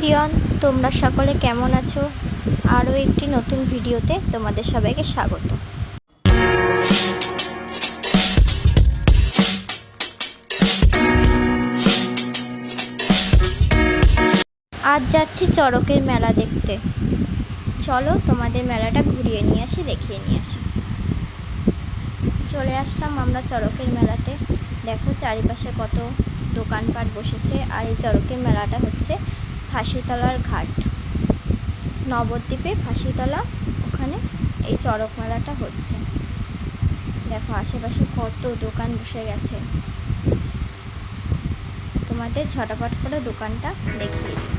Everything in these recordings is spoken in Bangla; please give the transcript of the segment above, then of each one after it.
প্রিয়ন, তোমরা সকলে কেমন আছো? আরও একটি নতুন ভিডিওতে তোমাদের সবাইকে স্বাগত। আজ যাচ্ছি চড়কের মেলা দেখতে। চলো তোমাদের মেলাটা ঘুরিয়ে নিয়ে আসি, দেখিয়ে নিয়ে আসি। চলে আসলাম আমরা চড়কের মেলাতে। দেখো চারিপাশে কত দোকানপাট বসেছে আর এই চড়কের মেলাটা হচ্ছে ফাঁসিতলার ঘাট। নবদ্বীপে ফাঁসিতলা, ওখানে এই চড়ক মেলাটা হচ্ছে। দেখো, আশেপাশে কত দোকান বসে গেছে। তোমাদের ঝটাপট করে দোকানটা দেখিয়ে দিই।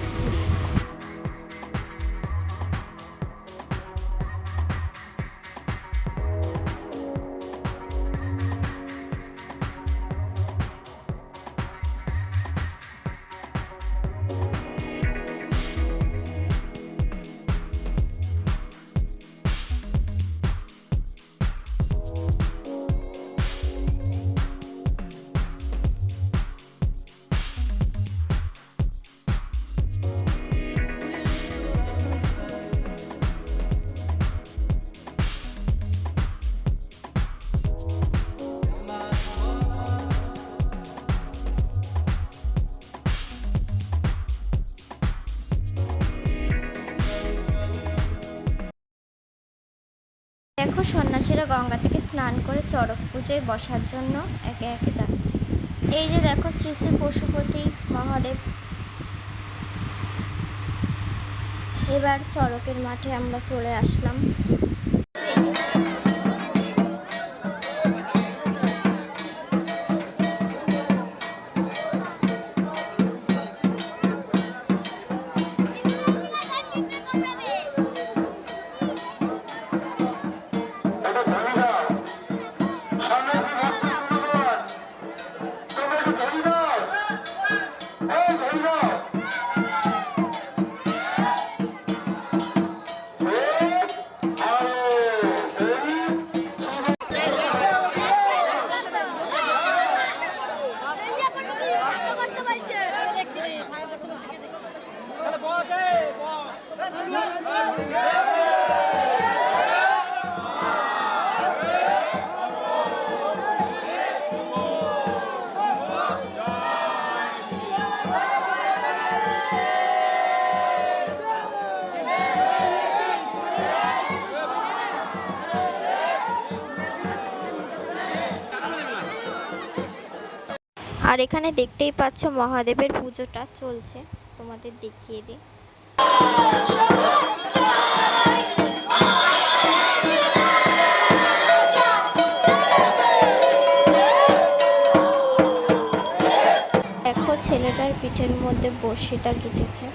দেখো সন্ন্যাসীরা গঙ্গা থেকে স্নান করে চড়ক পুজোয় বসার জন্য একে একে যাচ্ছে। এই যে দেখো শ্রী শ্রী পশুপতি মহাদেব। এবার চড়কের মাঠে আমরা চলে আসলাম। আর এখানে দেখতেই পাচ্ছ মহাদেবের পুজোটা চলছে। তোমাদের দেখিয়ে দিই। দেখো ছেলেটার পিঠের মধ্যে বড়শিটা গেঁথেছে।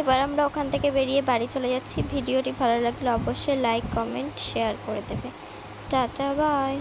এবার আমরা ওখান থেকে বেরিয়ে বাড়ি চলে যাচ্ছি। ভিডিওটি ভালো লাগলে অবশ্যই লাইক কমেন্ট শেয়ার করে দেবে। Tata bye